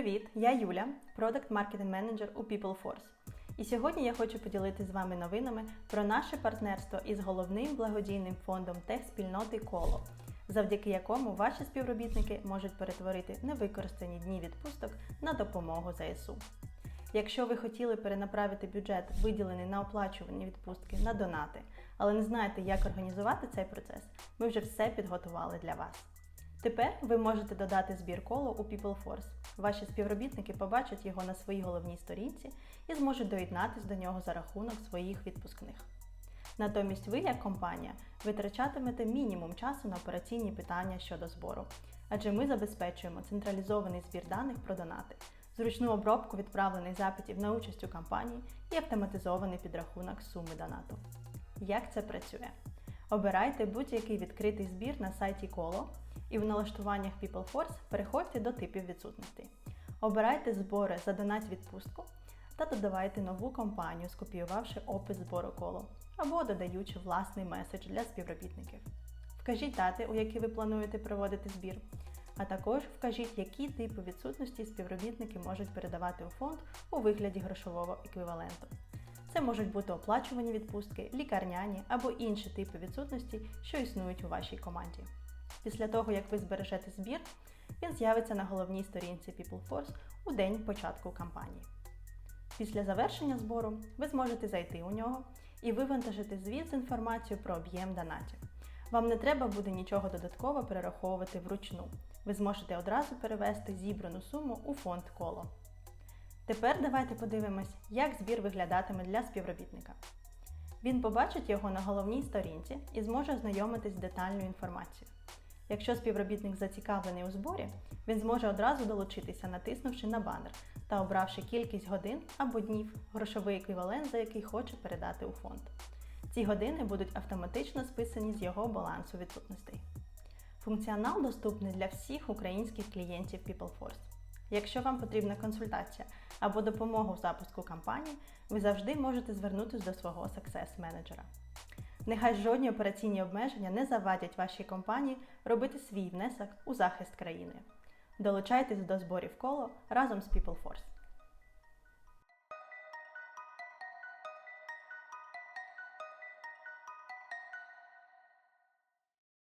Привіт, я Юля, продакт маркетинг менеджер у PeopleForce. І сьогодні я хочу поділитися з вами новинами про наше партнерство із головним благодійним фондом техспільноти Коло, завдяки якому ваші співробітники можуть перетворити невикористані дні відпусток на допомогу ЗСУ. Якщо ви хотіли перенаправити бюджет, виділений на оплачувані відпустки, на донати, але не знаєте, як організувати цей процес, ми вже все підготували для вас. Тепер ви можете додати збір коло у PeopleForce. Ваші співробітники побачать його на своїй головній сторінці і зможуть доєднатись до нього за рахунок своїх відпускних. Натомість ви, як компанія, витрачатимете мінімум часу на операційні питання щодо збору, адже ми забезпечуємо централізований збір даних про донати, зручну обробку відправлених запитів на участь у кампанії і автоматизований підрахунок суми донату. Як це працює? Обирайте будь-який відкритий збір на сайті Коло і в налаштуваннях PeopleForce переходьте до типів відсутностей. Обирайте збори за донать відпустку та додавайте нову компанію, скопіювавши опис збору коло або додаючи власний меседж для співробітників. Вкажіть дати, у які ви плануєте проводити збір, а також вкажіть, які типи відсутності співробітники можуть передавати у фонд у вигляді грошового еквіваленту. Це можуть бути оплачувані відпустки, лікарняні або інші типи відсутності, що існують у вашій команді. Після того, як ви збережете збір, він з'явиться на головній сторінці PeopleForce у день початку кампанії. Після завершення збору ви зможете зайти у нього і вивантажити звіт з інформацією про об'єм донатів. Вам не треба буде нічого додатково перераховувати вручну. Ви зможете одразу перевести зібрану суму у фонд коло. Тепер давайте подивимось, як збір виглядатиме для співробітника. Він побачить його на головній сторінці і зможе ознайомитись з детальною інформацією. Якщо співробітник зацікавлений у зборі, він зможе одразу долучитися, натиснувши на банер та обравши кількість годин або днів, грошовий еквівалент, за який хоче передати у фонд. Ці години будуть автоматично списані з його балансу відсутностей. Функціонал доступний для всіх українських клієнтів PeopleForce. Якщо вам потрібна консультація або допомога у запуску кампанії, ви завжди можете звернутися до свого Success менеджера. Нехай жодні операційні обмеження не завадять вашій компанії робити свій внесок у захист країни. Долучайтесь до зборів коло разом з PeopleForce.